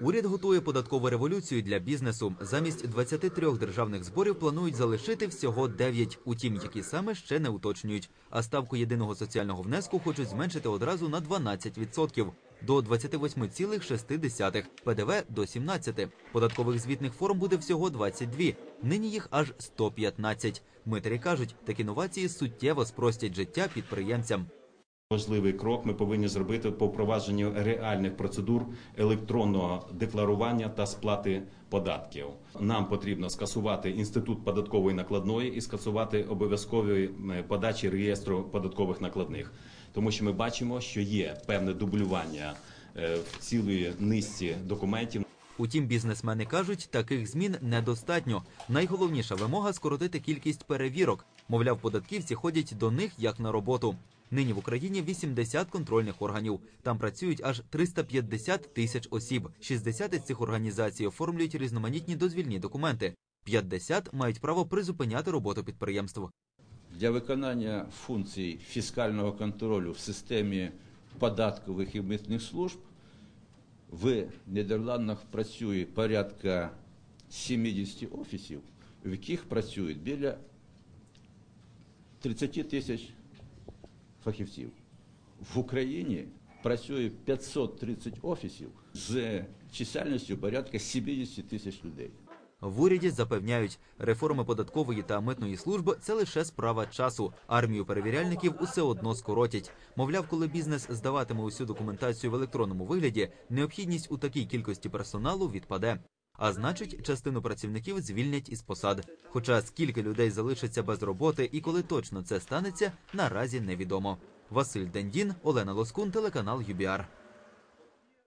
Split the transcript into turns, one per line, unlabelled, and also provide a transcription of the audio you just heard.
Уряд готує податкову революцію для бізнесу. Замість 23 державних зборів планують залишити всього 9. Утім, які саме ще не уточнюють. А ставку єдиного соціального внеску хочуть зменшити одразу на 12% до 28,6, ПДВ до 17. Податкових звітних форм буде всього 22. Нині їх аж 115. Митарі кажуть, такі новації суттєво спростять життя підприємцям.
Важливий крок ми повинні зробити по впровадженню реальних процедур електронного декларування та сплати податків. Нам потрібно скасувати інститут податкової накладної і скасувати обов'язкові е, подачі реєстру податкових накладних, тому що ми бачимо, що є певне дублювання е, в цілої низці документів.
Утім, бізнесмени кажуть, таких змін недостатньо. Найголовніша вимога скоротити кількість перевірок. Мовляв, податківці ходять до них як на роботу. Нині в Україні 80 контрольних органів. Там працюють аж 350 тисяч осіб. 60 із цих організацій оформлюють різноманітні дозвільні документи. 50 мають право призупиняти роботу підприємств.
Для виконання функцій фіскального контролю в системі податкових і митних служб в Нідерландах працює порядка 70 офісів, в яких працюють біля 30 тисяч фахівців. В Україні працює 530 офісів з чисельністю порядка 70 тисяч людей.
В уряді запевняють, реформи податкової та митної служби це лише справа часу. Армію перевіряльників усе одно скоротять. Мовляв, коли бізнес здаватиме усю документацію в електронному вигляді, необхідність у такій кількості персоналу відпаде. А значить, частину працівників звільнять із посад. Хоча скільки людей залишиться без роботи і коли точно це станеться, наразі невідомо. Василь Дендін, Олена Лоскун, телеканал ЮБІАР.